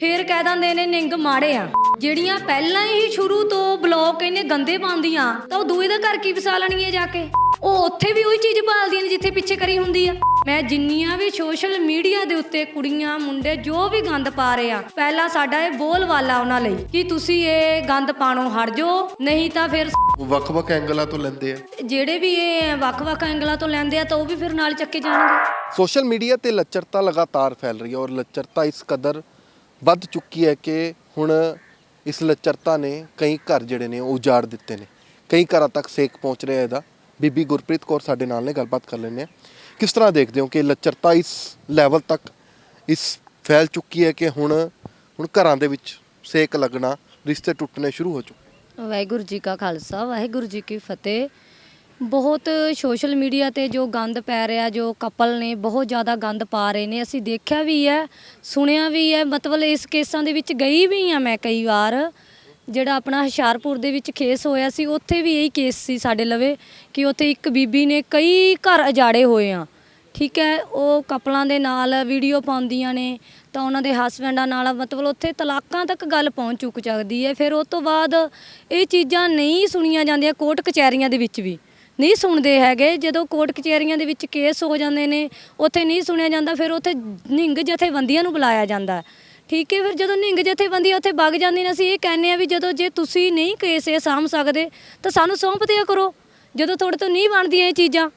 ਫੇਰ ਕਹਿ ਦਿੰਦੇ ਨੇ ਨਿੰਗ ਮਾੜੇ ਆ। ਜਿਹੜੀਆਂ ਪਹਿਲਾਂ ਹੀ ਸ਼ੁਰੂ ਤੋਂ ਬਲੌਕ ਇਹਨੇ ਗੰਦੇ ਪਾਉਂਦੀਆਂ ਤਾਂ ਉਹ ਦੂਏ ਦਾ ਘਰ ਕੀ ਵਸਾ ਲੈਣਗੀਆਂ ਜਾ ਕੇ? ਉਹ ਉੱਥੇ ਵੀ ਉਹੀ ਚੀਜ਼ ਭਾਲਦੀਆਂ ਨੇ ਜਿੱਥੇ ਪਿੱਛੇ ਕਰੀ ਹੁੰਦੀ ਆ। ਮੈਂ ਜਿੰਨੀਆਂ ਵੀ ਸੋਸ਼ਲ ਮੀਡੀਆ ਦੇ ਉੱਤੇ ਕੁੜੀਆਂ ਮੁੰਡੇ ਜੋ ਵੀ ਗੰਦ ਪਾ ਰਹੇ ਆ ਪਹਿਲਾਂ ਸਾਡਾ ਇਹ ਬੋਲਵਾਲਾ ਉਹਨਾਂ ਲਈ ਕਿ ਤੁਸੀਂ ਇਹ ਗੰਦ ਪਾਣੋਂ ਹਟ ਜਾਓ ਨਹੀਂ ਤਾਂ ਫਿਰ ਵੱਖ-ਵੱਖ ਐਂਗਲਾਂ ਤੋਂ ਲੈਂਦੇ ਆ। ਜਿਹੜੇ ਵੀ ਇਹ ਵੱਖ-ਵੱਖ ਐਂਗਲਾਂ ਤੋਂ ਲੈਂਦੇ ਆ ਤਾਂ ਉਹ ਵੀ ਫਿਰ ਨਾਲ ਚੱਕੇ ਜਾਣਗੇ। ਸੋਸ਼ਲ ਮੀਡੀਆ ਤੇ ਲੱਚਰਤਾ ਲਗਾਤਾਰ ਫੈਲ ਰਹੀ ਹੈ ਔਰ ਲੱਚਰਤਾ ਇਸ ਕਦਰ ਵੱਧ ਚੁੱਕੀ ਹੈ ਕਿ ਹੁਣ ਇਸ ਲੱਚਰਤਾ ਨੇ ਕਈ ਘਰ ਜਿਹੜੇ ਨੇ ਉਹ ਉਜਾੜ ਦਿੱਤੇ ਨੇ। ਕਈ ਘਰਾਂ ਤੱਕ ਸੇਕ ਪਹੁੰਚ ਰਿਹਾ ਇਹਦਾ। ਬੀਬੀ ਗੁਰਪ੍ਰੀਤ ਕੌਰ ਸਾਡੇ ਨਾਲ ਨੇ, ਗੱਲਬਾਤ ਕਰ ਲੈਂਦੇ ਆ ਕਿਸ ਤਰ੍ਹਾਂ ਦੇਖਦੇ ਹੋ ਕਿ ਲੱਚਰਤਾ ਇਸ ਲੈਵਲ ਤੱਕ ਇਸ ਫੈਲ ਚੁੱਕੀ ਹੈ ਕਿ ਹੁਣ ਹੁਣ ਘਰਾਂ ਦੇ ਵਿੱਚ ਸੇਕ ਲੱਗਣਾ, ਰਿਸ਼ਤੇ ਟੁੱਟਣੇ ਸ਼ੁਰੂ ਹੋ ਚੁੱਕੇ ਵਾਹਿਗੁਰੂ ਜੀ ਕਾ ਖਾਲਸਾ, ਵਾਹਿਗੁਰੂ ਜੀ ਕੀ ਫਤਿਹ। ਬਹੁਤ ਸੋਸ਼ਲ ਮੀਡੀਆ ਤੇ ਜੋ ਗੰਦ ਪੈ ਰਿਹਾ, ਜੋ ਕਪਲ ਨੇ ਬਹੁਤ ਜ਼ਿਆਦਾ ਗੰਦ ਪਾ ਰਹੇ ਨੇ, ਅਸੀਂ ਦੇਖਿਆ ਵੀ ਹੈ, ਸੁਣਿਆ ਵੀ ਹੈ, ਮਤਲਬ ਇਸ ਕੇਸਾਂ ਦੇ ਵਿੱਚ ਗਈ ਵੀ ਆ ਮੈਂ ਕਈ ਵਾਰ। ਜਿਹੜਾ ਆਪਣਾ ਹੁਸ਼ਿਆਰਪੁਰ ਦੇ ਵਿੱਚ ਕੇਸ ਹੋਇਆ ਸੀ, ਉੱਥੇ ਵੀ ਇਹੀ ਕੇਸ ਸੀ ਸਾਡੇ ਲਵੇ ਕਿ ਉੱਥੇ ਇੱਕ ਬੀਬੀ ਨੇ ਕਈ ਘਰ ਅਜਾੜੇ ਹੋਏ ਆ। ਠੀਕ ਹੈ, ਉਹ ਕਪਲਾਂ ਦੇ ਨਾਲ ਵੀਡੀਓ ਪਾਉਂਦੀਆਂ ਨੇ, ਤਾਂ ਉਹਨਾਂ ਦੇ ਹਸਬੈਂਡਾਂ ਨਾਲ, ਮਤਲਬ ਉੱਥੇ ਤਲਾਕਾਂ ਤੱਕ ਗੱਲ ਪਹੁੰਚ ਚੁੱਕ ਸਕਦੀ ਹੈ। ਫਿਰ ਉਸ ਤੋਂ ਬਾਅਦ ਇਹ ਚੀਜ਼ਾਂ ਨਹੀਂ ਸੁਣੀਆਂ ਜਾਂਦੀਆਂ ਕੋਰਟ ਕਚਹਿਰੀਆਂ ਦੇ ਵਿੱਚ ਵੀ। ਨਹੀਂ ਸੁਣਦੇ ਹੈਗੇ। ਜਦੋਂ ਕੋਰਟ ਕਚਹਿਰੀਆਂ ਦੇ ਵਿੱਚ ਕੇਸ ਹੋ ਜਾਂਦੇ ਨੇ, ਉੱਥੇ ਨਹੀਂ ਸੁਣਿਆ ਜਾਂਦਾ, ਫਿਰ ਉੱਥੇ ਨਿੰਗ ਜਥੇਬੰਦੀਆਂ ਨੂੰ ਬੁਲਾਇਆ ਜਾਂਦਾ। ਠੀਕ ਹੈ, ਫਿਰ ਜਦੋਂ ਨਿੰਗ ਜਥੇਬੰਦੀਆਂ ਉੱਥੇ ਵਗ ਜਾਂਦੀਆਂ ਨੇ, ਅਸੀਂ ਇਹ ਕਹਿੰਦੇ ਆ ਵੀ ਜਦੋਂ ਜੇ ਤੁਸੀਂ ਨਹੀਂ ਕੇਸ ਇਹ ਸਾਂਭ ਸਕਦੇ, ਤਾਂ ਸਾਨੂੰ ਸੌਂਪ ਦਿਆ ਕਰੋ। ਜਦੋਂ ਤੁਹਾਡੇ ਤੋਂ ਨਹੀਂ ਬਣਦੀਆਂ ਇਹ ਚੀਜ਼ਾਂ,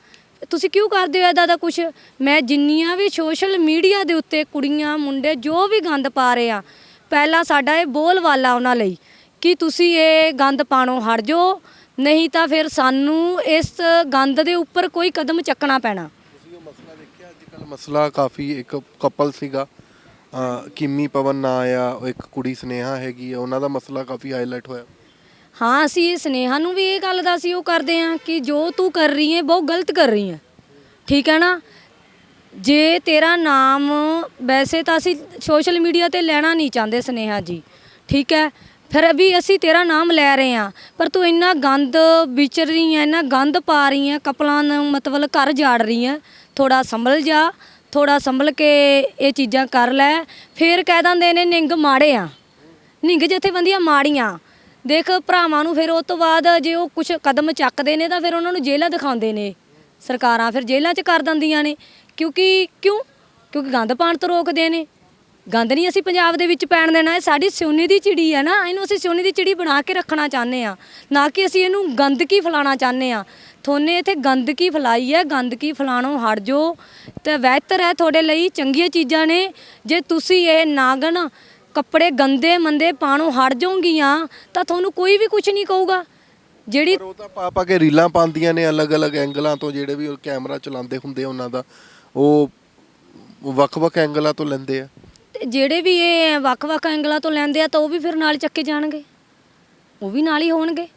ਤੁਸੀਂ ਕਿਉਂ ਕਰਦੇ ਹੋ ਐਦਾ ਦਾ ਕੁਝ ਮੈਂ ਜਿੰਨੀਆਂ ਵੀ ਸੋਸ਼ਲ ਮੀਡੀਆ ਦੇ ਉੱਤੇ ਕੁੜੀਆਂ, ਮੁੰਡੇ, ਜੋ ਵੀ ਗੰਦ ਪਾ ਰਹੇ ਆ, ਪਹਿਲਾਂ ਸਾਡਾ ਇਹ ਬੋਲਵਾਲਾ ਉਹਨਾਂ ਲਈ, ਕਿ ਤੁਸੀਂ ਇਹ ਗੰਦ ਪਾਣੋਂ ਹਟ ਜਾਓ ਨਹੀਂ ਤਾਂ ਫਿਰ ਸਾਨੂੰ ਇਸ ਗੰਦ ਦੇ ਉੱਪਰ ਕੋਈ ਕਦਮ ਚੱਕਣਾ ਪੈਣਾ। ਤੁਸੀਂ ਉਹ ਮਸਲਾ ਦੇਖਿਆ? ਅੱਜ ਕੱਲ ਮਸਲਾ ਕਾਫੀ ਇੱਕ ਕਪਲ ਸੀਗਾ। ਅਹ ਕਿੰਮੀ ਪਵਨ ਨਾਂ ਆ ਉਹ ਇੱਕ ਕੁੜੀ ਸਨੇਹਾ ਹੈਗੀ ਆ ਉਹਨਾਂ ਦਾ ਮਸਲਾ ਕਾਫੀ ਹਾਈਲਾਈਟ ਹੋਇਆ। ਹਾਂ ਅਸੀਂ ਸਨੇਹਾ ਨੂੰ ਵੀ ਇਹ ਗੱਲ ਦਾ ਅਸੀਂ ਉਹ ਕਰਦੇ ਆ ਕਿ ਜੋ ਤੂੰ ਕਰ ਰਹੀ ਹੈ ਬਹੁਤ ਗਲਤ ਕਰ ਰਹੀ ਹੈ। ਠੀਕ ਹੈ ਨਾ? ਜੇ ਤੇਰਾ ਨਾਮ ਵੈਸੇ ਤਾਂ ਅਸੀਂ ਸੋਸ਼ਲ ਮੀਡੀਆ ਤੇ ਲੈਣਾ ਨਹੀਂ ਚਾਹੁੰਦੇ ਸਨੇਹਾ ਜੀ। ਠੀਕ ਹੈ? ਫਿਰ ਵੀ ਅਸੀਂ ਤੇਰਾ ਨਾਮ ਲੈ ਰਹੇ ਆ ਪਰ ਤੂੰ ਇੰਨਾ ਗੰਦ ਵਿਚਰ ਰਹੀ ਹੈ, ਇੰਨਾ ਗੰਦ ਪਾ ਰਹੀ ਹੈ, ਕਪਲਾਂ ਨੂੰ ਮਤਲਬ ਘਰ ਜਾੜ ਰਹੀ ਹੈ। ਥੋੜਾ ਸੰਭਲ ਜਾ ਥੋੜਾ ਸੰਭਲ ਕੇ ਇਹ ਚੀਜ਼ਾਂ ਕਰ ਲੈ। ਫੇਰ ਕਹਿ ਦਿੰਦੇ ਨੇ, ਨਿੰਗ ਮਾੜੇ ਆ ਨਿੰਗ ਜਥੇਬੰਦੀਆਂ ਮਾੜੀਆਂ। ਦੇਖ ਭਰਾਵਾਂ ਨੂੰ ਫਿਰ ਉਸ ਤੋਂ ਬਾਅਦ ਜੇ ਉਹ ਕੁਝ ਕਦਮ ਚੱਕਦੇ ਨੇ ਤਾਂ ਫਿਰ ਉਹਨਾਂ ਨੂੰ ਜੇਲ੍ਹਾਂ ਦਿਖਾਉਂਦੇ ਨੇ। ਸਰਕਾਰਾਂ ਫਿਰ ਜੇਲ੍ਹਾਂ 'ਚ ਕਰ ਦਿੰਦੀਆਂ ਨੇ। ਕਿਉਂਕਿ, ਕਿਉਂ? ਕਿਉਂਕਿ ਗੰਦ ਪਾਣ ਤੋਂ ਰੋਕਦੇ ਨੇ। ਗੰਦ ਨਹੀਂ ਅਸੀਂ ਪੰਜਾਬ ਦੇ ਵਿੱਚ ਪੈਣ ਦੇਣਾ, ਇਹ ਸਾਡੀ ਸੋਨੇ ਦੀ ਚਿੜੀ ਹੈ ਨਾ, ਇਹਨੂੰ ਅਸੀਂ ਸੋਨੇ ਦੀ ਚਿੜੀ ਬਣਾ ਕੇ ਰੱਖਣਾ ਚਾਹੁੰਦੇ ਆ। ਨਾ ਕਿ ਅਸੀਂ ਇਹਨੂੰ ਗੰਦਗੀ ਫੈਲਾਉਣਾ ਚਾਹੁੰਦੇ ਆ। ਥੋਨੇ ਇੱਥੇ ਗੰਦਗੀ ਫੈਲਾਈ ਹੈ ਗੰਦਗੀ ਫੈਲਾਣੋਂ ਹਟ ਜਾਓ ਤੇ ਬਿਹਤਰ ਹੈ ਤੁਹਾਡੇ ਲਈ, ਚੰਗੀਆਂ ਚੀਜ਼ਾਂ ਨੇ। ਜੇ ਤੁਸੀਂ ਇਹ ਨਾਗਣ ਕੱਪੜੇ ਗੰਦੇ ਮੰਦੇ ਪਾਣੋਂ ਹਟ ਜਾਓਗੀਆਂ ਤਾਂ ਤੁਹਾਨੂੰ ਕੋਈ ਵੀ ਕੁਝ ਨਹੀਂ ਕਹੂਗਾ। ਜਿਹੜੀ ਪਰ ਉਹ ਤਾਂ ਪਾ ਪਾ ਕੇ ਰੀਲਾਂ ਪਾਉਂਦੀਆਂ ਨੇ ਅਲੱਗ-ਅਲੱਗ ਐਂਗਲਾਂ ਤੋਂ, ਜਿਹੜੇ ਵੀ ਉਹ ਕੈਮਰਾ ਚਲਾਉਂਦੇ ਹੁੰਦੇ ਆ ਉਹਨਾਂ ਦਾ, ਉਹ ਵੱਖ-ਵੱਖ ਐਂਗਲਾਂ ਤੋਂ ਲੈਂਦੇ ਆ। ਤੇ ਜਿਹੜੇ ਵੀ ਇਹ ਵੱਖ-ਵੱਖ ਐਂਗਲਾਂ ਤੋਂ ਲੈਂਦੇ ਆ ਤਾਂ ਉਹ ਵੀ ਫਿਰ ਨਾਲ ਚੱਕੇ ਜਾਣਗੇ। ਉਹ ਵੀ ਨਾਲ ਹੀ ਹੋਣਗੇ।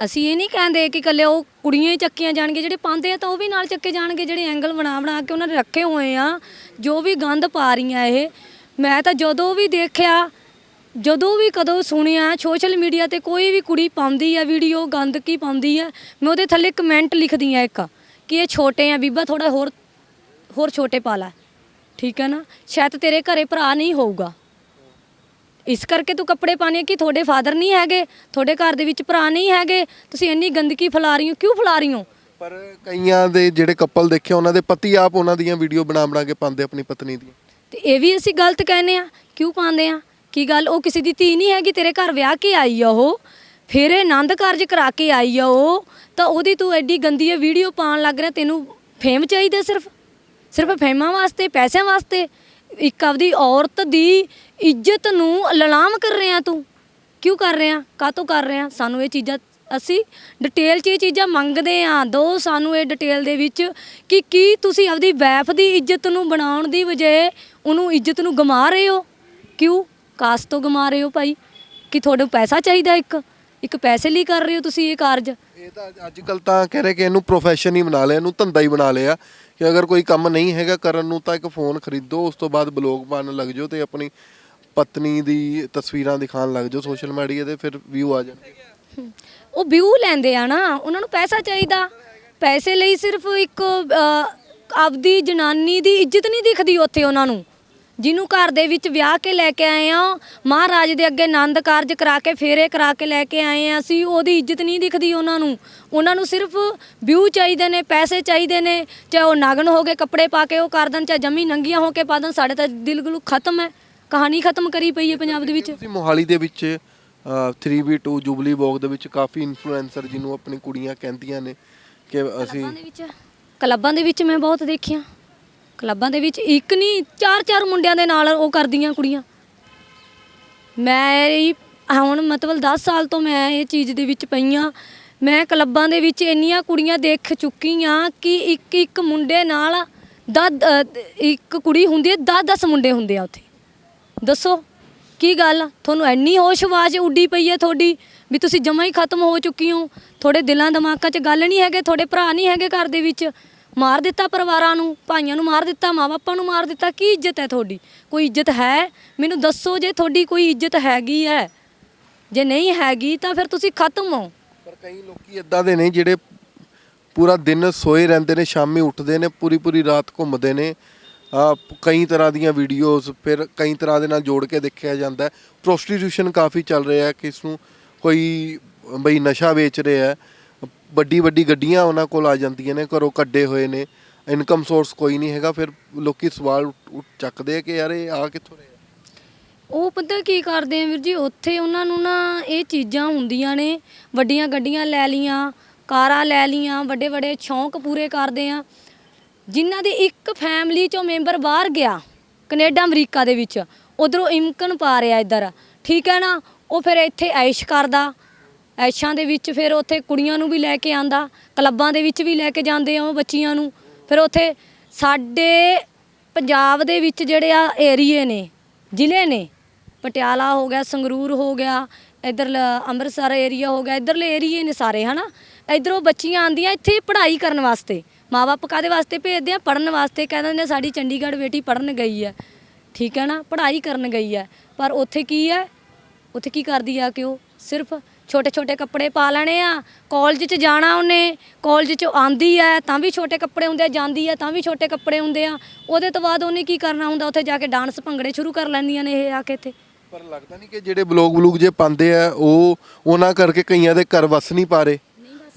ਅਸੀਂ ਇਹ ਨਹੀਂ ਕਹਿੰਦੇ ਕਿ ਇਕੱਲੇ ਉਹ ਕੁੜੀਆਂ ਹੀ ਚੱਕੀਆਂ ਜਾਣਗੇ ਜਿਹੜੇ ਪਾਉਂਦੇ ਆ ਤਾਂ ਉਹ ਵੀ ਨਾਲ ਚੱਕੇ ਜਾਣਗੇ, ਜਿਹੜੇ ਐਂਗਲ ਬਣਾ ਬਣਾ ਕੇ ਉਹਨਾਂ ਨੇ ਰੱਖੇ ਹੋਏ ਆ, ਜੋ ਵੀ ਗੰਦ ਪਾ ਰਹੀਆਂ ਇਹ। ਮੈਂ ਤਾਂ ਜਦੋਂ ਵੀ ਦੇਖਿਆ, ਜਦੋਂ ਵੀ ਕਦੋਂ ਸੁਣਿਆ, ਸੋਸ਼ਲ ਮੀਡੀਆ ਤੇ ਕੋਈ ਵੀ ਕੁੜੀ ਪਾਉਂਦੀ ਆ ਵੀਡੀਓ ਗੰਦ ਕੀ ਪਾਉਂਦੀ ਆ, ਮੈਂ ਉਹਦੇ ਥੱਲੇ ਕਮੈਂਟ ਲਿਖਦੀ ਆ ਇੱਕ, ਕਿ ਇਹ ਛੋਟੇ ਆ, ਬੀਬਾ ਥੋੜਾ ਹੋਰ ਹੋਰ ਛੋਟੇ ਪਾ ਲੈ। ਠੀਕ ਹੈ ਨਾ? ਸ਼ਾਇਦ ਤੇਰੇ ਘਰੇ ਭਰਾ ਨਹੀਂ ਹੋਊਗਾ। ਇਸ ਕਰਕੇ ਤੂੰ ਕੱਪੜੇ ਪਾਣੇ ਕਿ ਤੁਹਾਡੇ ਫਾਦਰ ਨਹੀਂ ਹੈਗੇ? ਤੁਹਾਡੇ ਘਰ ਦੇ ਵਿੱਚ ਭਰਾ ਨਹੀਂ ਹੈਗੇ? ਤੁਸੀਂ ਇੰਨੀ ਗੰਦਗੀ ਫੈਲਾ ਰਹੀ ਹੋ ਕਿਉਂ ਫੈਲਾ ਰਹੀ ਹੋ? ਪਰ ਕਈਆਂ ਦੇ ਜਿਹੜੇ ਕਪਲ ਦੇਖੇ ਉਹਨਾਂ ਦੇ ਪਤੀ ਆਪ ਉਹਨਾਂ ਦੀਆਂ ਵੀਡੀਓ ਬਣਾ ਬਣਾ ਕੇ ਪਾਉਂਦੇ ਆਪਣੀ ਪਤਨੀ ਦੀਆਂ ਤੇ ਇਹ ਵੀ ਅਸੀਂ ਗਲਤ ਕਹਿੰਦੇ ਆ। ਕਿਉਂ ਪਾਉਂਦੇ ਆ? ਕੀ ਗੱਲ? ਉਹ ਕਿਸੇ ਦੀ ਧੀ ਨਹੀਂ ਹੈਗੀ ਤੇਰੇ ਘਰ ਵਿਆਹ ਕੇ ਆਈ ਆ ਉਹ। ਫਿਰ ਇਹ ਆਨੰਦ ਕਾਰਜ ਕਰਾ ਕੇ ਆਈ ਆ ਉਹ। ਤਾਂ ਉਹਦੀ ਤੂੰ ਐਡੀ ਗੰਦੀ ਵੀਡੀਓ ਪਾਉਣ ਲੱਗ ਰਿਹਾ ਤੈਨੂੰ ਫੇਮ ਚਾਹੀਦਾ ਸਿਰਫ। ਸਿਰਫ ਫੇਮਾਂ ਵਾਸਤੇ, ਪੈਸਿਆਂ ਵਾਸਤੇ? ਇੱਕ ਆਪਦੀ ਔਰਤ ਦੀ ਇੱਜ਼ਤ ਨੂੰ ਲਲਾਮ ਕਰ ਰਿਹਾ ਤੂੰ। ਕਿਉਂ ਕਰ ਰਿਹਾ? ਕਾਤੋਂ ਕਰ ਰਿਹਾ? ਸਾਨੂੰ ਇਹ ਚੀਜ਼ਾਂ, ਅਸੀਂ ਡਿਟੇਲ 'ਚ ਇਹ ਚੀਜ਼ਾਂ ਮੰਗਦੇ ਆ ਦੋ, ਸਾਨੂੰ ਇਹ ਡਿਟੇਲ ਦੇ ਵਿੱਚ ਕਿ ਕੀ ਤੁਸੀਂ ਆਪਦੀ ਵੈਫ ਦੀ ਇੱਜ਼ਤ ਨੂੰ ਬਣਾਉਣ ਦੀ ਬਜਾਏ ਉਹਨੂੰ ਇੱਜ਼ਤ ਨੂੰ ਗਮਾ ਰਹੇ ਹੋ? ਕਿਉਂ? ਕਾਸ ਤੋਂ ਗਮਾ ਰਹੇ ਹੋ ਭਾਈ? ਕਿ ਤੁਹਾਨੂੰ ਪੈਸਾ ਚਾਹੀਦਾ ਇੱਕ? ਇੱਕ ਪੈਸੇ ਲਈ ਕਰ ਰਹੇ ਹੋ ਤੁਸੀਂ ਇਹ ਕਾਰਜ? ਇਹ ਤਾਂ ਅੱਜ ਕੱਲ ਤਾਂ ਕਹਿ ਰਹੇ ਕਿ ਇਹਨੂੰ ਪ੍ਰੋਫੈਸ਼ਨ ਹੀ ਬਣਾ ਲਿਆ, ਇਹਨੂੰ ਧੰਦਾ ਹੀ ਬਣਾ ਲਿਆ ਕਿ ਅਗਰ ਕੋਈ ਕੰਮ ਨਹੀਂ ਹੈਗਾ ਕਰਨ ਨੂੰ ਤਾਂ ਇੱਕ ਫੋਨ ਖਰੀਦੋ, ਉਸ ਤੋਂ ਬਾਅਦ ਬਲੌਗ ਪਾਉਣ ਲੱਗ ਜਾਓ ਤੇ ਆਪਣੀ ਪਤਨੀ ਦੀ ਤਸਵੀਰਾਂ ਦਿਖਾਉਣ ਲੱਗ ਜਾਓ ਸੋਸ਼ਲ ਮੀਡੀਆ ਤੇ, ਫਿਰ ਵਿਊ ਆ ਜਾਣਗੇ ਉਹ ਵਿਊ ਲੈਂਦੇ ਆ ਨਾ, ਉਹਨਾਂ ਨੂੰ ਪੈਸਾ ਚਾਹੀਦਾ। ਪੈਸੇ ਲਈ ਸਿਰਫ ਇੱਕ ਆਪਦੀ ਜਨਾਨੀ ਦੀ ਇੱਜ਼ਤ ਨਹੀਂ ਦਿਖਦੀ ਉੱਥੇ ਉਹਨਾਂ ਨੂੰ। ਜਿਹਨੂੰ ਘਰ ਦੇ ਵਿੱਚ ਵਿਆਹ ਕੇ ਲੈ ਕੇ ਆਏ ਆ ਮਹਾਰਾਜ ਦੇ ਅੱਗੇ ਆਨੰਦ ਕਾਰਜ ਕਰਾ ਕੇ ਫੇਰੇ ਕਰਾ ਕੇ ਲੈ ਕੇ ਆਏ ਆ। ਅਸੀਂ ਉਹਦੀ ਇੱਜ਼ਤ ਨਹੀਂ ਦਿਖਦੀ ਉਹਨਾਂ ਨੂੰ। ਉਹਨਾਂ ਨੂੰ ਸਿਰਫ ਵਿਊ ਚਾਹੀਦੇ ਨੇ ਪੈਸੇ ਚਾਹੀਦੇ ਨੇ ਚਾਹੇ ਉਹ ਨਗਨ ਹੋ ਕੇ ਕੱਪੜੇ ਪਾ ਕੇ ਉਹ ਕਰ ਦੇਣ ਚਾਹੇ ਜੰਮੀ ਨੰਗੀਆਂ ਹੋ ਕੇ ਪਾ ਦੇਣ ਸਾਡੇ ਤਾਂ ਦਿਲ ਗੁਲੂ ਖਤਮ ਹੈ। ਕਹਾਣੀ ਖਤਮ ਕਰੀ ਪਈ ਹੈ ਪੰਜਾਬ ਦੇ ਵਿੱਚ। ਤੁਸੀਂ ਮੋਹਾਲੀ ਦੇ ਵਿੱਚ ਅ, 3v2 ਜੁਬਲੀ ਵੋਗ ਦੇ ਵਿੱਚ ਕਾਫੀ ਇਨਫਲੂਐਂਸਰ ਜਿਹਨੂੰ ਆਪਣੀ ਕੁੜੀਆਂ ਕਹਿੰਦੀਆਂ ਨੇ ਕਿ ਅਸੀਂ ਕਲੱਬਾਂ ਦੇ ਵਿੱਚ ਕਲੱਬਾਂ ਦੇ ਵਿੱਚ ਮੈਂ ਬਹੁਤ ਦੇਖਿਆ। ਕਲੱਬਾਂ ਦੇ ਵਿੱਚ ਇੱਕ ਨਹੀਂ, ਚਾਰ ਚਾਰ ਮੁੰਡਿਆਂ ਦੇ ਨਾਲ ਉਹ ਕਰਦੀਆਂ ਕੁੜੀਆਂ। ਮੈਂ ਹੀ ਹੁਣ ਮਤਲਬ 10 ਸਾਲ ਤੋਂ ਮੈਂ ਇਹ ਚੀਜ਼ ਦੇ ਵਿੱਚ ਪਈ ਹਾਂ। ਮੈਂ ਕਲੱਬਾਂ ਦੇ ਵਿੱਚ ਇੰਨੀਆਂ ਕੁੜੀਆਂ ਦੇਖ ਚੁੱਕੀ ਹਾਂ ਕਿ ਇੱਕ ਇੱਕ ਮੁੰਡੇ ਨਾਲ ਦਸ ਇੱਕ ਕੁੜੀ ਹੁੰਦੀ ਹੈ 10 10 ਮੁੰਡੇ ਹੁੰਦੇ ਆ ਉੱਥੇ। ਦੱਸੋ, ਕੀ ਗੱਲ? ਤੁਹਾਨੂੰ ਐਨੀ ਹੋਸ਼-ਆਵਾਜ਼ ਉੱਡੀ ਪਈ ਹੈ ਤੁਹਾਡੀ ਵੀ ਤੁਸੀਂ ਜਮਾ ਹੀ ਖਤਮ ਹੋ ਚੁੱਕੀ ਹੋ। ਤੁਹਾਡੇ ਦਿਲਾਂ ਦਿਮਾਗਾਂ 'ਚ ਗੱਲ ਨਹੀਂ ਹੈਗੇ, ਤੁਹਾਡੇ ਭਰਾ ਨਹੀਂ ਹੈਗੇ ਘਰ ਦੇ ਵਿੱਚ। ਮਾਰ ਦਿੱਤਾ ਪਰਿਵਾਰਾਂ ਨੂੰ, ਭਾਈਆਂ ਨੂੰ ਮਾਰ ਦਿੱਤਾ ਮਾਪਿਆਂ ਨੂੰ ਮਾਰ ਦਿੱਤਾ, ਕੀ ਇੱਜ਼ਤ ਹੈ ਤੁਹਾਡੀ? ਕੋਈ ਇੱਜ਼ਤ ਹੈ? ਮੈਨੂੰ ਦੱਸੋ ਜੇ ਤੁਹਾਡੀ ਕੋਈ ਇੱਜ਼ਤ ਹੈਗੀ ਹੈ। ਜੇ ਨਹੀਂ ਹੈਗੀ ਤਾਂ ਫਿਰ ਤੁਸੀਂ ਖਤਮ ਹੋ। ਪਰ ਕਈ ਲੋਕੀ ਇਦਾਂ ਦੇ ਨੇ ਜਿਹੜੇ ਪੂਰਾ ਦਿਨ ਸੋਏ ਰਹਿੰਦੇ ਨੇ, ਸ਼ਾਮੀ ਉੱਠਦੇ ਨੇ ਪੂਰੀ ਪੂਰੀ ਰਾਤ ਘੁੰਮਦੇ ਨੇ। ਕਈ ਤਰ੍ਹਾਂ ਦੀਆਂ ਵੀਡੀਓਜ਼ ਫਿਰ ਕਈ ਤਰ੍ਹਾਂ ਦੇ ਨਾਲ ਜੋੜ ਕੇ ਦੇਖਿਆ ਜਾਂਦਾ ਹੈ। ਪ੍ਰੋਸਟੀਟਿਊਸ਼ਨ ਕਾਫੀ ਚੱਲ ਰਿਹਾ ਹੈ, ਕਿਸ ਨੂੰ ਕੋਈ ਬਈ ਨਸ਼ਾ ਵੇਚ ਰਿਹਾ ਹੈ। ਵੱਡੀ ਵੱਡੀ ਗੱਡੀਆਂ ਉਹਨਾਂ ਕੋਲ ਆ ਜਾਂਦੀਆਂ ਨੇ, ਘਰੋਂ ਕੱਢੇ ਹੋਏ ਨੇ। ਇਨਕਮ ਸੋਰਸ ਕੋਈ ਨਹੀਂ ਹੈਗਾ, ਫਿਰ ਲੋਕੀ ਸਵਾਲ ਉੱਠ- ਉੱਠ ਚੱਕਦੇ ਆ ਕਿ ਯਾਰ ਇਹ ਆ ਕਿੱਥੋਂ ਰਿਹਾ? ਉਹ ਪਤਾ ਕੀ ਕਰਦੇ ਆ ਵੀਰ ਜੀ, ਉੱਥੇ ਉਹਨਾਂ ਨੂੰ ਨਾ ਇਹ ਚੀਜ਼ਾਂ ਹੁੰਦੀਆਂ ਨੇ, ਵੱਡੀਆਂ ਗੱਡੀਆਂ ਲੈ ਲੀਆਂ, ਕਾਰਾਂ ਲੈ ਲੀਆਂ ਵੱਡੇ ਵੱਡੇ ਸ਼ੌਂਕ ਪੂਰੇ ਕਰਦੇ ਆ। ਜਿਨ੍ਹਾਂ ਦੀ ਇੱਕ ਫੈਮਿਲੀ ਚੋਂ ਮੈਂਬਰ ਬਾਹਰ ਗਿਆ, ਕੈਨੇਡਾ, ਅਮਰੀਕਾ ਦੇ ਵਿੱਚ, ਉਧਰੋਂ ਇਮਕਨ ਪਾ ਰਿਹਾ ਇੱਧਰ। ਠੀਕ ਹੈ ਨਾ? ਉਹ ਫਿਰ ਇੱਥੇ ਐਸ਼ ਕਰਦਾ ਐਸ਼ਾਂ ਦੇ ਵਿੱਚ ਫਿਰ ਉੱਥੇ ਕੁੜੀਆਂ ਨੂੰ ਵੀ ਲੈ ਕੇ ਆਂਦਾ, ਕਲੱਬਾਂ ਦੇ ਵਿੱਚ ਵੀ ਲੈ ਕੇ ਜਾਂਦੇ ਆ ਉਹ ਬੱਚੀਆਂ ਨੂੰ। ਫਿਰ ਉੱਥੇ ਸਾਡੇ ਪੰਜਾਬ ਦੇ ਵਿੱਚ ਜਿਹੜੇ ਆ ਏਰੀਏ ਨੇ, ਜ਼ਿਲ੍ਹੇ ਨੇ, ਪਟਿਆਲਾ ਹੋ ਗਿਆ, ਸੰਗਰੂਰ ਹੋ ਗਿਆ, ਇਧਰ ਅੰਮ੍ਰਿਤਸਰ ਏਰੀਆ ਹੋ ਗਿਆ, ਇਧਰਲੇ ਏਰੀਏ ਨੇ ਸਾਰੇ, ਹਨਾ? ਇਧਰੋਂ ਬੱਚੀਆਂ ਆਂਦੀਆਂ ਇੱਥੇ ਪੜ੍ਹਾਈ ਕਰਨ ਵਾਸਤੇ। ਮਾਪੇ ਕਾਦੇ ਵਾਸਤੇ ਭੇਜਦੇ ਆ? ਪੜਨ ਵਾਸਤੇ। ਕਹਿੰਦੇ ਨੇ ਸਾਡੀ ਚੰਡੀਗੜ੍ਹ ਬੇਟੀ ਪੜਨ ਗਈ ਹੈ ਠੀਕ ਹੈ ਨਾ? ਪੜ੍ਹਾਈ ਕਰਨ ਗਈ ਹੈ ਪਰ ਉੱਥੇ ਕੀ ਹੈ ਉੱਥੇ ਕੀ ਕਰਦੀ ਆ ਕਿ ਉਹ ਸਿਰਫ ਛੋਟੇ ਛੋਟੇ ਕੱਪੜੇ ਪਾ ਲੈਣੇ ਆ। ਕਾਲਜ 'ਚ ਜਾਣਾ ਉਹਨੇ ਕਾਲਜ 'ਚ ਆਂਦੀ ਆ ਤਾਂ ਵੀ ਛੋਟੇ ਕੱਪੜੇ ਹੁੰਦੇ ਆ ਜਾਂਦੀ ਆ ਤਾਂ ਵੀ ਛੋਟੇ ਕੱਪੜੇ ਹੁੰਦੇ ਆ। ਉਹਦੇ ਤੋਂ ਬਾਅਦ ਉਹਨੇ ਕੀ ਕਰਨਾ ਹੁੰਦਾ ਉੱਥੇ ਜਾ ਕੇ ਡਾਂਸ ਭੰਗੜੇ ਸ਼ੁਰੂ ਕਰ ਲੈਂਦੀਆਂ ਨੇ ਇਹ ਆ ਕੇ ਇੱਥੇ। ਪਰ ਲੱਗਦਾ ਨਹੀਂ ਕਿ ਜਿਹੜੇ ਬਲੌਗ ਬਲੂਗ ਜੇ ਪਾਉਂਦੇ ਆ ਉਹ ਉਹਨਾਂ ਕਰਕੇ ਕਈਆਂ ਦੇ ਘਰ ਵਸ ਨਹੀਂ ਪਾ ਰਹੇ।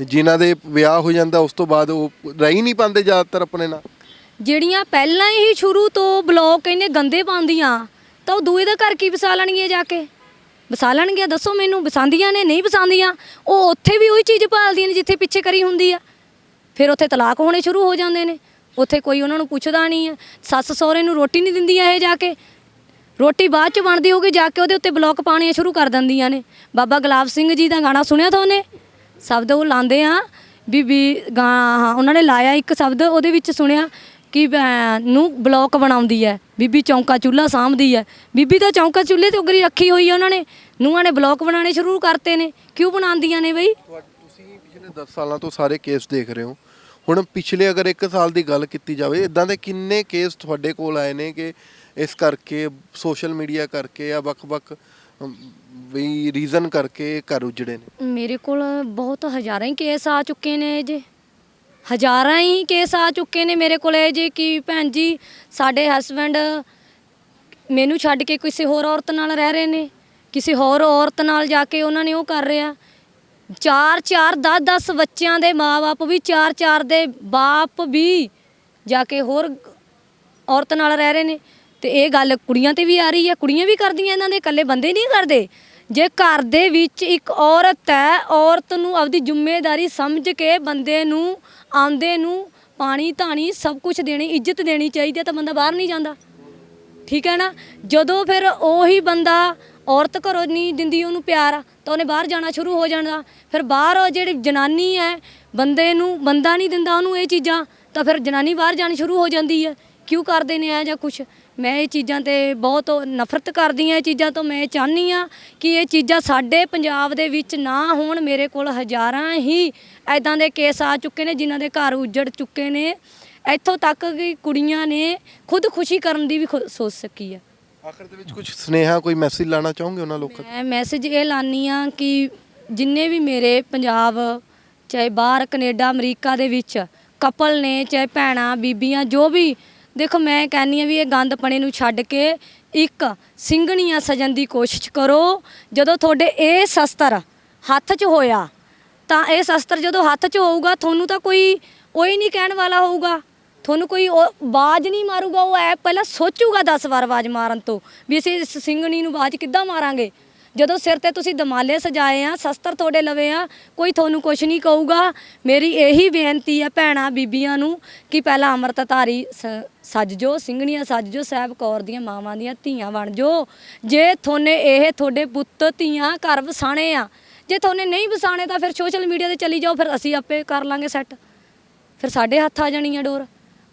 ਜਿਨ੍ਹਾਂ ਦੇ ਵਿਆਹ ਹੋ ਜਾਂਦਾ ਉਸ ਤੋਂ ਬਾਅਦ ਉਹ ਰਹਿ ਨਹੀਂ ਪਾਉਂਦੇ ਜ਼ਿਆਦਾਤਰ ਆਪਣੇ ਨਾਲ। ਜਿਹੜੀਆਂ ਪਹਿਲਾਂ ਹੀ ਸ਼ੁਰੂ ਤੋਂ ਬਲੌਕ ਇਹਨੇ ਗੰਦੇ ਪਾਉਂਦੀਆਂ ਤਾਂ ਉਹ ਦੂਏ ਦਾ ਘਰ ਕੀ ਵਸਾ ਲੈਣਗੀਆਂ ਜਾ ਕੇ? ਵਸਾ ਲੈਣਗੀਆਂ, ਦੱਸੋ ਮੈਨੂੰ, ਵਸਾਉਂਦੀਆਂ ਨੇ, ਨਹੀਂ ਵਸਾਉਂਦੀਆਂ? ਉਹ ਉੱਥੇ ਵੀ ਉਹੀ ਚੀਜ਼ ਭਾਲਦੀਆਂ ਨੇ ਜਿੱਥੇ ਪਿੱਛੇ ਕਰੀ ਹੁੰਦੀ ਆ। ਫਿਰ ਉੱਥੇ ਤਲਾਕ ਹੋਣੇ ਸ਼ੁਰੂ ਹੋ ਜਾਂਦੇ ਨੇ। ਉੱਥੇ ਕੋਈ ਉਹਨਾਂ ਨੂੰ ਪੁੱਛਦਾ ਨਹੀਂ ਹੈ ਸੱਸ ਸਹੁਰੇ ਨੂੰ ਰੋਟੀ ਨਹੀਂ ਦਿੰਦੀਆਂ ਇਹ ਜਾ ਕੇ। ਰੋਟੀ ਬਾਅਦ ਚ ਬਣਦੀ ਹੋਊਗੀ, ਜਾ ਕੇ ਉਹਦੇ ਉੱਤੇ ਬਲੌਕ ਪਾਣੀਆਂ ਸ਼ੁਰੂ ਕਰ ਦਿੰਦੀਆਂ ਨੇ। ਬਾਬਾ ਗੁਲਾਬ ਸਿੰਘ ਜੀ ਦਾ ਗਾਣਾ ਸੁਣਿਆ ਤਾਂ ਉਹਨੇ? ਸ਼ਬਦ ਉਹ ਲਾਉਂਦੇ ਆ। ਵੀ ਗਾ, ਹਾਂ, ਉਹਨਾਂ ਨੇ ਲਾਇਆ ਇੱਕ ਸ਼ਬਦ, ਉਹਦੇ ਵਿੱਚ ਸੁਣਿਆ। ਕਿ ਭੈਣ ਨੂੰ ਬਲੌਕ ਬਣਾਉਂਦੀ ਹੈ ਬੀਬੀ ਚੌਂਕਾ ਚੁੱਲ੍ਹਾ ਸਾਂਭਦੀ ਹੈ ਬੀਬੀ ਤਾਂ ਚੌਂਕਾ ਚੁੱਲ੍ਹੇ ਤੇ ਉਗਰੀ ਰੱਖੀ ਹੋਈ ਹੈ ਉਹਨਾਂ ਨੇ। ਨੂੰਹਾਂ ਨੇ ਬਲੌਕ ਬਣਾਉਣੇ ਸ਼ੁਰੂ ਕਰਤੇ ਨੇ। ਕਿਉਂ ਬਣਾਉਂਦੀਆਂ ਨੇ ਬਈ? ਤੁਸੀਂ ਪਿਛਲੇ 10 ਸਾਲਾਂ ਤੋਂ ਸਾਰੇ ਕੇਸ ਦੇਖ ਰਹੇ ਹੋ। ਹੁਣ ਪਿਛਲੇ ਅਗਰ 1 ਸਾਲ ਦੀ ਗੱਲ ਕੀਤੀ ਜਾਵੇ ਇਦਾਂ ਦੇ ਕਿੰਨੇ ਕੇਸ ਤੁਹਾਡੇ ਕੋਲ ਆਏ ਨੇ ਕਿ ਇਸ ਕਰਕੇ ਸੋਸ਼ਲ ਮੀਡੀਆ ਕਰਕੇ ਜਾਂ ਵੱਖ-ਵੱਖ ਵੀ ਰੀਜ਼ਨ ਕਰਕੇ ਘਰ ਉਜੜੇ ਨੇ? ਮੇਰੇ ਕੋਲ ਬਹੁਤ ਹਜ਼ਾਰਾਂ ਹੀ ਕੇਸ ਆ ਚੁੱਕੇ ਨੇ ਜੇ। ਹਜ਼ਾਰਾਂ ਹੀ ਕੇਸ ਆ ਚੁੱਕੇ ਨੇ ਮੇਰੇ ਕੋਲ ਇਹ ਜੇ ਕਿ ਭੈਣ ਜੀ, ਸਾਡੇ ਹਸਬੰਡ ਮੈਨੂੰ ਛੱਡ ਕੇ ਕਿਸੇ ਹੋਰ ਔਰਤ ਨਾਲ ਰਹਿ ਰਹੇ ਨੇ, ਕਿਸੇ ਹੋਰ ਔਰਤ ਨਾਲ ਜਾ ਕੇ ਉਹਨਾਂ ਨੇ ਉਹ ਕਰ ਰਿਹਾ। ਚਾਰ ਚਾਰ 10 10 ਬੱਚਿਆਂ ਦੇ ਮਾਪੇ ਵੀ, ਚਾਰ ਚਾਰ ਦੇ ਬਾਪ ਵੀ ਜਾ ਕੇ ਹੋਰ ਔਰਤ ਨਾਲ ਰਹਿ ਰਹੇ ਨੇ। ਤੇ ਇਹ ਗੱਲ ਕੁੜੀਆਂ ਤੇ ਵੀ ਆ ਰਹੀ ਹੈ ਕੁੜੀਆਂ ਵੀ ਕਰਦੀਆਂ ਇਹਨਾਂ ਦੇ, ਇਕੱਲੇ ਬੰਦੇ ਨਹੀਂ ਕਰਦੇ। ਜੇ ਘਰ ਦੇ ਵਿੱਚ ਇੱਕ ਔਰਤ ਹੈ, ਔਰਤ ਨੂੰ ਆਪਦੀ ਜ਼ਿੰਮੇਵਾਰੀ ਸਮਝ ਕੇ ਬੰਦੇ ਨੂੰ ਆਂਦੇ ਨੂੰ ਪਾਣੀ, ਧਾਣੀ, ਸਭ ਕੁਝ ਦੇਣੀ, ਇੱਜ਼ਤ ਦੇਣੀ ਚਾਹੀਦੀ ਹੈ ਤਾਂ ਬੰਦਾ ਬਾਹਰ ਨਹੀਂ ਜਾਂਦਾ। ਠੀਕ ਹੈ ਨਾ? ਜਦੋਂ ਫਿਰ ਉਹੀ ਬੰਦਾ ਔਰਤ ਘਰੋਂ ਨਹੀਂ ਦਿੰਦੀ, ਉਹਨੂੰ ਪਿਆਰ ਤਾਂ ਉਹਨੇ ਬਾਹਰ ਜਾਣਾ ਸ਼ੁਰੂ ਹੋ ਜਾਣਾ। ਫਿਰ ਬਾਹਰ ਜਿਹੜੀ ਜਨਾਨੀ ਹੈ, ਬੰਦੇ ਨੂੰ ਬੰਦਾ ਨਹੀਂ ਦਿੰਦਾ ਉਹਨੂੰ ਇਹ ਚੀਜ਼ਾਂ, ਤਾਂ ਫਿਰ ਜਨਾਨੀ ਬਾਹਰ ਜਾਣੀ ਸ਼ੁਰੂ ਹੋ ਜਾਂਦੀ ਹੈ। ਕਿਉਂ ਕਰਦੇ ਨੇ ਐ ਜਾਂ ਕੁਛ? ਮੈਂ ਇਹ ਚੀਜ਼ਾਂ ਤੇ ਬਹੁਤ ਨਫ਼ਰਤ ਕਰਦੀ ਹਾਂ ਇਹ ਚੀਜ਼ਾਂ ਤੋਂ ਮੈਂ ਚਾਹਨੀ ਆ ਕਿ ਇਹ ਚੀਜ਼ਾਂ ਸਾਡੇ ਪੰਜਾਬ ਦੇ ਵਿੱਚ ਨਾ ਹੋਣ ਮੇਰੇ ਕੋਲ ਹਜ਼ਾਰਾਂ ਹੀ ਐਦਾਂ ਦੇ ਕੇਸ ਆ ਚੁੱਕੇ ਨੇ ਜਿਨ੍ਹਾਂ ਦੇ ਘਰ ਉਜੜ ਚੁੱਕੇ ਨੇ। ਇੱਥੋਂ ਤੱਕ ਕਿ ਕੁੜੀਆਂ ਨੇ ਖੁਦ ਖੁਸ਼ੀ ਕਰਨ ਦੀ ਵੀ ਖੁ- ਸੋਚ ਸਕੀ ਆ। ਆਖਰ ਦੇ ਵਿੱਚ ਕੁਝ ਸਨੇਹਾ ਕੋਈ ਮੈਸੇਜ ਲਾਣਾ ਚਾਹੋਗੇ ਉਹਨਾਂ ਲੋਕਾਂ ਮੈਂ ਮੈਸੇਜ ਇਹ ਲਾਨੀ ਆ ਕਿ ਜਿੰਨੇ ਵੀ ਮੇਰੇ ਪੰਜਾਬ ਚਾਹੇ ਬਾਹਰ ਕੈਨੇਡਾ ਅਮਰੀਕਾ ਦੇ ਵਿੱਚ ਕਪਲ ਨੇ ਚਾਹੇ ਭੈਣਾਂ ਬੀਬੀਆਂ ਜੋ ਵੀ ਦੇਖੋ, ਮੈਂ ਕਹਿੰਨੀ ਆ ਵੀ ਇਹ ਗੰਦ ਪਣੇ ਨੂੰ ਛੱਡ ਕੇ ਇੱਕ ਸਿੰਘਣੀਆਂ ਸਜਣ ਦੀ ਕੋਸ਼ਿਸ਼ ਕਰੋ। ਜਦੋਂ ਤੁਹਾਡੇ ਇਹ ਸ਼ਸਤਰ ਹੱਥ 'ਚ ਹੋਇਆ, ਤਾਂ ਇਹ ਸ਼ਸਤਰ ਜਦੋਂ ਹੱਥ 'ਚ ਹੋਊਗਾ, ਤੁਹਾਨੂੰ ਤਾਂ ਕੋਈ ਉਹ ਹੀ ਨਹੀਂ ਕਹਿਣ ਵਾਲਾ ਹੋਊਗਾ। ਤੁਹਾਨੂੰ ਕੋਈ ਉਹ ਬਾਜ ਨਹੀਂ ਮਾਰੂਗਾ, ਉਹ ਐ ਪਹਿਲਾਂ ਸੋਚੂਗਾ 10 ਵਾਰ ਆਵਾਜ਼ ਮਾਰਨ ਤੋਂ ਵੀ ਅਸੀਂ ਇਸ ਸਿੰਘਣੀ ਨੂੰ ਬਾਜ ਕਿੱਦਾਂ ਮਾਰਾਂਗੇ? ਜਦੋਂ ਸਿਰ ਤੇ ਤੁਸੀਂ ਦਮਾਲੇ ਸਜਾਏ ਆ, ਸ਼ਸਤਰ ਤੁਹਾਡੇ ਲਵੇ ਆ, ਕੋਈ ਤੁਹਾਨੂੰ ਕੁਝ ਨਹੀਂ ਕਹੂਗਾ। ਮੇਰੀ ਇਹੀ ਬੇਨਤੀ ਹੈ ਭੈਣਾਂ, ਬੀਬੀਆਂ ਨੂੰ ਕਿ ਪਹਿਲਾਂ ਅੰਮ੍ਰਿਤਧਾਰੀ ਸ- ਸੱਜ ਜੋ, ਸਿੰਘਣੀਆਂ ਸੱਜ ਜੋ, ਸਾਹਿਬ ਕੌਰ ਦੀਆਂ ਮਾਵਾਂ ਦੀਆਂ ਧੀਆਂ ਬਣ ਜੋ। ਜੇ ਤੁਹਾਨੇ ਇਹ ਤੁਹਾਡੇ ਪੁੱਤ ਧੀਆਂ ਘਰ ਵਸਾਣੇ ਆ, ਜੇ ਤੁਹਾਨੇ ਨਹੀਂ ਵਸਾਣੇ ਤਾਂ ਫਿਰ ਸੋਸ਼ਲ ਮੀਡੀਆ ਤੇ ਚਲੀ ਜਾਓ, ਫਿਰ ਅਸੀਂ ਆਪੇ ਕਰ ਲਾਂਗੇ ਸੈੱਟ ਫਿਰ ਸਾਡੇ ਹੱਥ ਆ ਜਾਣੀ ਆ ਡੋਰ।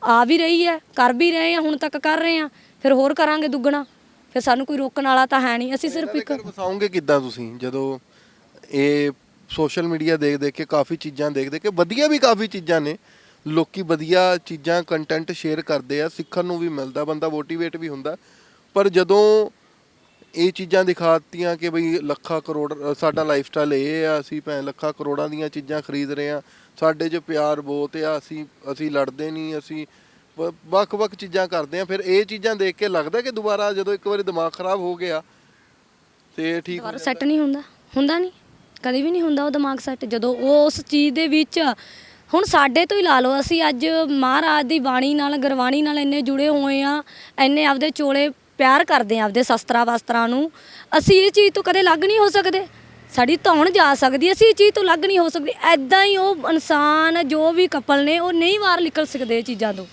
ਆ ਵੀ ਰਹੀ ਹੈ, ਕਰ ਵੀ ਰਹੇ ਆ, ਹੁਣ ਤੱਕ ਕਰ ਰਹੇ ਆ, ਫਿਰ ਹੋਰ ਕਰਾਂਗੇ ਦੁੱਗਣਾ। ਫਿਰ ਸਾਨੂੰ ਕੋਈ ਰੋਕਣ ਵਾਲਾ ਤਾਂ ਹੈ ਨਹੀਂ ਅਸੀਂ ਸਿਰਫ ਇੱਕ ਘਰ ਵਸਾਓਗੇ ਕਿੱਦਾਂ ਤੁਸੀਂ? ਜਦੋਂ ਇਹ ਸੋਸ਼ਲ ਮੀਡੀਆ ਦੇਖ ਦੇਖ ਕੇ ਕਾਫੀ ਚੀਜ਼ਾਂ ਦੇਖ ਦੇਖ ਕੇ ਵਧੀਆ ਵੀ ਕਾਫੀ ਚੀਜ਼ਾਂ ਨੇ ਲੋਕੀ ਵਧੀਆ ਚੀਜ਼ਾਂ ਕੰਟੈਂਟ ਸ਼ੇਅਰ ਕਰਦੇ ਆ ਸਿੱਖਣ ਨੂੰ ਵੀ ਮਿਲਦਾ ਬੰਦਾ ਮੋਟੀਵੇਟ ਵੀ ਹੁੰਦਾ। ਪਰ ਜਦੋਂ ਇਹ ਚੀਜ਼ਾਂ ਦਿਖਾਤੀਆਂ ਕਿ ਬਈ ਲੱਖਾਂ ਕਰੋੜ ਸਾਡਾ ਲਾਈਫ ਸਟਾਈਲ ਇਹ ਆ ਅਸੀਂ ਭੈਣ ਲੱਖਾਂ ਕਰੋੜਾਂ ਦੀਆਂ ਚੀਜ਼ਾਂ ਖਰੀਦ ਰਹੇ ਆ ਸਾਡੇ 'ਚ ਪਿਆਰ ਬਹੁਤ ਆ ਅਸੀਂ ਅਸੀਂ ਲੜਦੇ ਨਹੀਂ ਅਸੀਂ ਵ- ਵੱਖ-ਵੱਖ ਚੀਜ਼ਾਂ ਕਰਦੇ ਆ ਫਿਰ ਇਹ ਚੀਜ਼ਾਂ ਦੇਖ ਕੇ ਲੱਗਦਾ ਕਿ ਦੁਬਾਰਾ ਜਦੋਂ ਇੱਕ ਵਾਰੀ ਦਿਮਾਗ ਖਰਾਬ ਹੋ ਗਿਆ ਤੇ ਠੀਕ ਹੋ ਦੁਬਾਰਾ ਸੈੱਟ ਨਹੀਂ ਹੁੰਦਾ। ਹੁੰਦਾ ਨਹੀਂ। ਕਦੇ ਵੀ ਨਹੀਂ ਹੁੰਦਾ ਉਹ ਦਿਮਾਗ ਸੈੱਟ ਜਦੋਂ ਉਹ ਉਸ ਚੀਜ਼ ਦੇ ਵਿੱਚ ਹੁਣ ਸਾਡੇ ਤੋਂ ਹੀ ਲਾ ਲਓ ਅਸੀਂ ਅੱਜ ਮਹਾਰਾਜ ਦੀ ਬਾਣੀ ਨਾਲ ਗੁਰਬਾਣੀ ਨਾਲ ਇੰਨੇ ਜੁੜੇ ਹੋਏ ਆ ਇੰਨੇ ਆਪਦੇ ਚੋਲੇ ਪਿਆਰ ਕਰਦੇ ਆ ਆਪਦੇ ਸ਼ਸਤਰਾਂ ਵਸਤਰਾਂ ਨੂੰ ਅਸੀਂ ਇਹ ਚੀਜ਼ ਤੋਂ ਕਦੇ ਲੱਗ ਨਹੀਂ ਹੋ ਸਕਦੇ। ਸਾਡੀ ਧੌਣ ਜਾ ਸਕਦੀ ਹੈ, ਅਸੀਂ ਇਹ ਚੀਜ਼ ਤੋਂ ਲੱਗ ਨਹੀਂ ਹੋ ਸਕਦੇ। ਐਦਾਂ ਹੀ ਉਹ ਇਨਸਾਨ ਜੋ ਵੀ ਕਪਲ ਨੇ ਉਹ ਨਹੀਂ ਬਾਹਰ ਨਿਕਲ ਸਕਦੇ ਇਹ ਚੀਜ਼ਾਂ ਤੋਂ।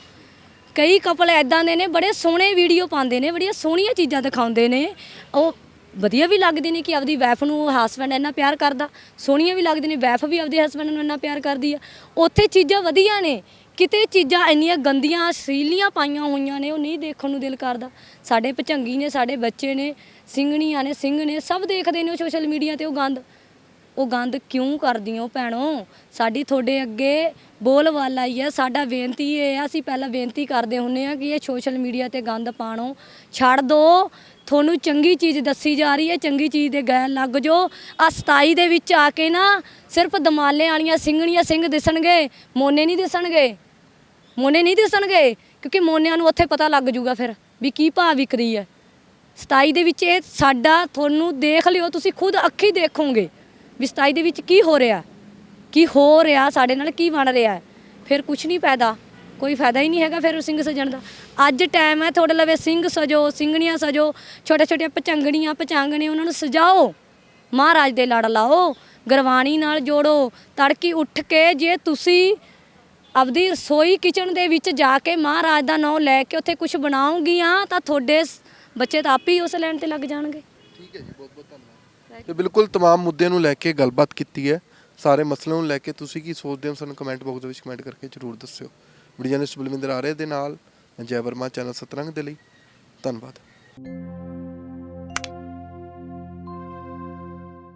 ਕਈ ਕਪਲ ਐਦਾਂ ਦੇ ਨੇ, ਬੜੇ ਸੋਹਣੇ ਵੀਡੀਓ ਪਾਉਂਦੇ ਨੇ, ਬੜੀਆਂ ਸੋਹਣੀਆਂ ਚੀਜ਼ਾਂ ਦਿਖਾਉਂਦੇ ਨੇ। ਉਹ ਵਧੀਆ ਵੀ ਲੱਗਦੇ ਨੇ ਕਿ ਆਪਦੀ ਵਾਈਫ ਨੂੰ ਹਸਬੰਡ ਇੰਨਾ ਪਿਆਰ ਕਰਦਾ, ਸੋਹਣੀਆਂ ਵੀ ਲੱਗਦੀ ਨੇ ਵਾਈਫ ਵੀ ਆਪਦੇ ਹਸਬੰਡ ਨੂੰ ਇੰਨਾ ਪਿਆਰ ਕਰਦੀ ਆ। ਉੱਥੇ ਚੀਜ਼ਾਂ ਵਧੀਆ ਨੇ, ਕਿਤੇ ਚੀਜ਼ਾਂ ਇੰਨੀਆਂ ਗੰਦੀਆਂ ਸੀਲੀਆਂ ਪਾਈਆਂ ਹੋਈਆਂ ਨੇ, ਉਹ ਨਹੀਂ ਦੇਖਣ ਨੂੰ ਦਿਲ ਕਰਦਾ। ਸਾਡੇ ਭਚੰਗੀ ਨੇ, ਸਾਡੇ ਬੱਚੇ ਨੇ, ਸਿੰਘਣੀਆਂ ਨੇ, ਸਿੰਘ ਨੇ, ਸਭ ਦੇਖਦੇ ਨੇ ਉਹ ਸੋਸ਼ਲ ਮੀਡੀਆ ਤੇ ਉਹ ਗੰਦ। ਉਹ ਗੰਦ ਕਿਉਂ ਕਰਦੀ ਹੋ ਭੈਣੋ? ਸਾਡੀ ਤੁਹਾਡੇ ਅੱਗੇ ਬੋਲ ਵਾਲਾ ਹੀ ਹੈ ਸਾਡਾ ਬੇਨਤੀ ਇਹ ਆ, ਅਸੀਂ ਪਹਿਲਾਂ ਬੇਨਤੀ ਕਰਦੇ ਹੁੰਨੇ ਆ ਕਿ ਇਹ ਸੋਸ਼ਲ ਮੀਡੀਆ ਤੇ ਗੰਦ ਪਾਣੋ। ਛੱਡ ਦੋ, ਤੁਹਾਨੂੰ ਚੰਗੀ ਚੀਜ਼ ਦੱਸੀ ਜਾ ਰਹੀ ਹੈ, ਚੰਗੀ ਚੀਜ਼ ਦੇ ਗੈਲ ਲੱਗ ਜੋ ਆ 27 ਦੇ ਵਿੱਚ ਆ ਕੇ ਨਾ ਸਿਰਫ ਦਮਾਲੇ ਵਾਲੀਆਂ ਸਿੰਘਣੀਆਂ ਸਿੰਘ ਦਿਸਣਗੇ, ਮੋਨੇ ਨਹੀਂ ਦਿਸਣਗੇ। ਮੋਨੇ ਨਹੀਂ ਦਿਸਣਗੇ, ਕਿਉਂਕਿ ਮੋਨਿਆਂ ਨੂੰ ਉੱਥੇ ਪਤਾ ਲੱਗ ਜੂਗਾ ਫਿਰ ਵੀ ਕੀ ਭਾਅ ਵਿਕਰੀ ਹੈ। 27 ਦੇ ਵਿੱਚ ਇਹ ਸਾਡਾ, ਤੁਹਾਨੂੰ ਦੇਖ ਲਿਓ, ਤੁਸੀਂ ਖੁਦ ਅੱਖੀ ਦੇਖੋਗੇ। ਵੀ 27 ਦੇ ਵਿੱਚ ਕੀ ਹੋ ਰਿਹਾ? ਕੀ ਹੋ ਰਿਹਾ? ਸਾਡੇ ਨਾਲ ਕੀ ਬਣ ਰਿਹਾ? ਫਿਰ ਕੁਝ ਨਹੀਂ ਪੈਦਾ। ਕੋਈ ਫਾਇਦਾ ਹੀ ਨਹੀਂ ਹੈਗਾ ਫਿਰ ਸਿੰਘ ਸਜਣ ਦਾ। ਅੱਜ ਟਾਈਮ ਹੈ ਤੁਹਾਡੇ ਲਵੇ ਸਿੰਘ ਸਜੋ, ਸਿੰਘਣੀਆਂ ਸਜੋ ਛੋਟੇ ਛੋਟੇ ਪਚੰਗਣੀਆਂ ਪਚਾਂਗਣੇ ਉਹਨਾਂ ਨੂੰ ਸਜਾਓ। ਮਹਾਰਾਜ ਦੇ ਲੜ ਲਾਓ, ਗੁਰਬਾਣੀ ਨਾਲ ਜੋੜੋ, ਤੜਕੀ ਉੱਠ ਕੇ ਜੇ ਤੁਸੀਂ ਆਪਦੀ ਰਸੋਈ ਕਿਚਨ ਦੇ ਵਿੱਚ ਜਾ ਕੇ ਮਹਾਰਾਜ ਦਾ ਨਾਮ ਲੈ ਕੇ ਉੱਥੇ ਕੁਝ ਬਣਾਉਂਗੀਆਂ, ਤਾਂ ਤੁਹਾਡੇ ਬੱਚੇ ਤਾਂ ਆਪ ਹੀ ਉਸ ਲੈਣ ਤੇ ਲੱਗ ਜਾਣਗੇ। ਠੀਕ ਹੈ ਜੀ ਬਹੁਤ ਬਹੁਤ ਧੰਨਵਾਦ। ਤੇ ਬਿਲਕੁਲ तमाम ਮੁੱਦਿਆਂ ਨੂੰ ਲੈ ਕੇ ਗੱਲਬਾਤ ਕੀਤੀ ਹੈ ਸਾਰੇ ਮਸਲਿਆਂ ਨੂੰ ਲੈ ਕੇ ਤੁਸੀਂ ਕੀ ਸੋਚਦੇ ਹੋ ਸਾਨੂੰ ਕਮੈਂਟ ਬਾਕਸ ਦੇ ਵਿੱਚ ਕਮੈਂਟ ਕਰਕੇ ਜਰੂਰ ਦੱਸਿਓ ਵੀਡੀਓ ਜਰਨਲਿਸਟ ਬਲਵਿੰਦਰ ਆਰੇ ਦੇ ਨਾਲ ਮੈਂ ਜੈ ਵਰਮਾ ਚੈਨਲ ਸਤਰੰਗ ਦੇ ਲਈ ਧੰਨਵਾਦ